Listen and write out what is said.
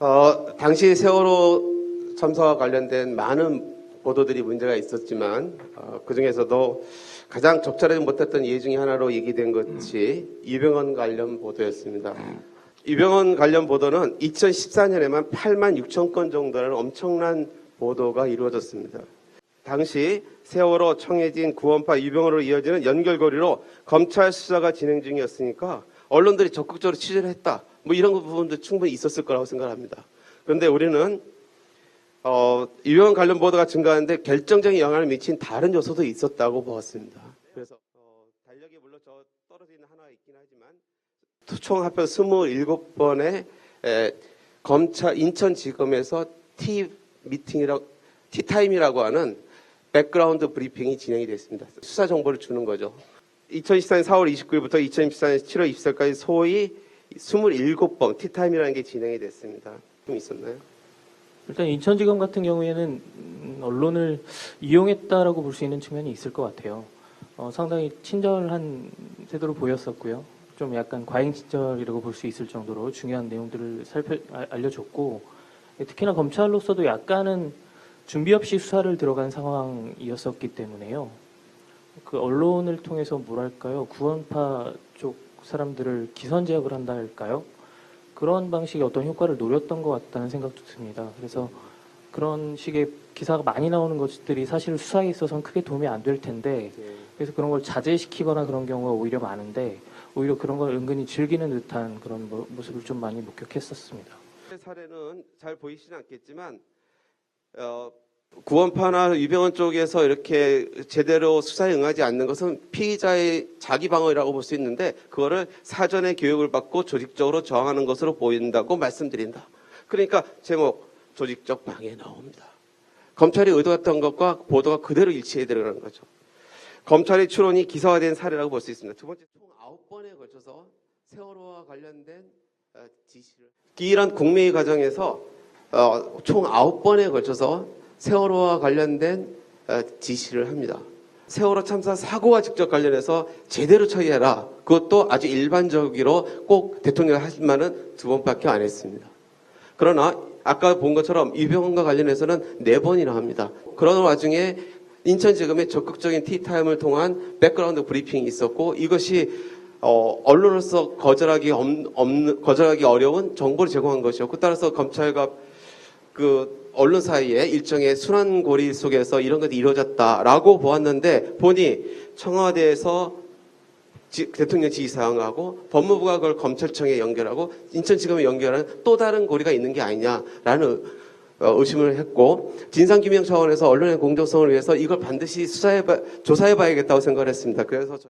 어, 당시 세월호 참사와 관련된 많은 보도들이 문제가 있었지만 어, 그 중에서도 가장 적절하지 못했던 예 중에 하나로 얘기된 것이 이병헌 관련 보도였습니다. 이병헌 관련 보도는 2014년에만 8만 6천 건 정도라는 엄청난 보도가 이루어졌습니다. 당시 세월호, 청해진, 구원파, 이병헌으로 이어지는 연결고리로 검찰 수사가 진행 중이었으니까 언론들이 적극적으로 취재를 했다. 뭐 이런 부분도 충분히 있었을 거라고 생각합니다. 그런데 우리는 어, 이병헌 관련 보도가 증가하는데 결정적인 영향을 미친 다른 요소도 있었다고 보았습니다. 그래서 어, 달력이 물론 저 떨어져 있는 하나가 있긴 하지만 총 합쳐 27번의 검찰 인천지검에서 티 미팅이라고 티 타임이라고 하는 백그라운드 브리핑이 진행이 됐습니다. 수사 정보를 주는 거죠. 2014년 4월 29일부터 2014년 7월 24일까지 소위 27번 티타임이라는 게 진행이 됐습니다. 좀 있었나요? 일단 인천지검 같은 경우에는 음, 언론을 이용했다라고 볼 수 있는 측면이 있을 것 같아요. 어, 상당히 친절한 태도로 보였었고요. 좀 약간 과잉 친절이라고 볼 수 있을 정도로 중요한 내용들을 살펴 아- 알려줬고 특히나 검찰로서도 약간은 준비 없이 수사를 들어간 상황이었었기 때문에요. 그 언론을 통해서 뭐랄까요 구원파 쪽 사람들을 기선제압을 한다 할까요? 그런 방식의 어떤 효과를 노렸던 것 같다는 생각도 듭니다. 그래서 그런 식의 기사가 많이 나오는 것들이 사실 수사에 있어서는 크게 도움이 안 될 텐데 그래서 그런 걸 자제시키거나 그런 경우가 오히려 많은데 오히려 그런 걸 은근히 즐기는 듯한 그런 모- 모습을 좀 많이 목격했었습니다. 사례는 잘 보이시진 않겠지만 어, 구원파나 유병헌 쪽에서 이렇게 제대로 수사에 응하지 않는 것은 피의자의 자기 방어라고 볼 수 있는데 그거를 사전에 교육을 받고 조직적으로 저항하는 것으로 보인다고 말씀드린다. 그러니까 제목 조직적 방해 나옵니다. 검찰이 의도했던 것과 보도가 그대로 일치해 들어가는 거죠. 검찰의 추론이 기사화된 사례라고 볼 수 있습니다. 두 번째 총 아홉 번에 걸쳐서 세월호와 관련된 어, 지시를 이런 국매의 과정에서 어, 총 아홉 번에 걸쳐서 세월호와 관련된 어, 지시를 합니다. 세월호 참사 사고와 직접 관련해서 제대로 처리해라. 그것도 아주 일반적으로 꼭 대통령이 하신 말은 두 번밖에 안 했습니다. 그러나 아까 본 것처럼 이병헌과 관련해서는 네 번이나 합니다. 그런 와중에 인천지검의 적극적인 티타임을 통한 백그라운드 브리핑이 있었고 이것이 어, 언론으로서 거절하기 없, 없는, 거절하기 어려운 정보를 제공한 것이었고 따라서 검찰과 그 언론 사이에 일종의 순환고리 속에서 이런 것이 이루어졌다라고 보았는데 보니 청와대에서 지- 대통령 지시사항하고 법무부가 그걸 검찰청에 연결하고 인천지검에 연결하는 또 다른 고리가 있는 게 아니냐라는 어, 의심을 했고 진상규명 차원에서 언론의 공정성을 위해서 이걸 반드시 수사해 조사해 봐야겠다고 생각을 했습니다. 그래서 저-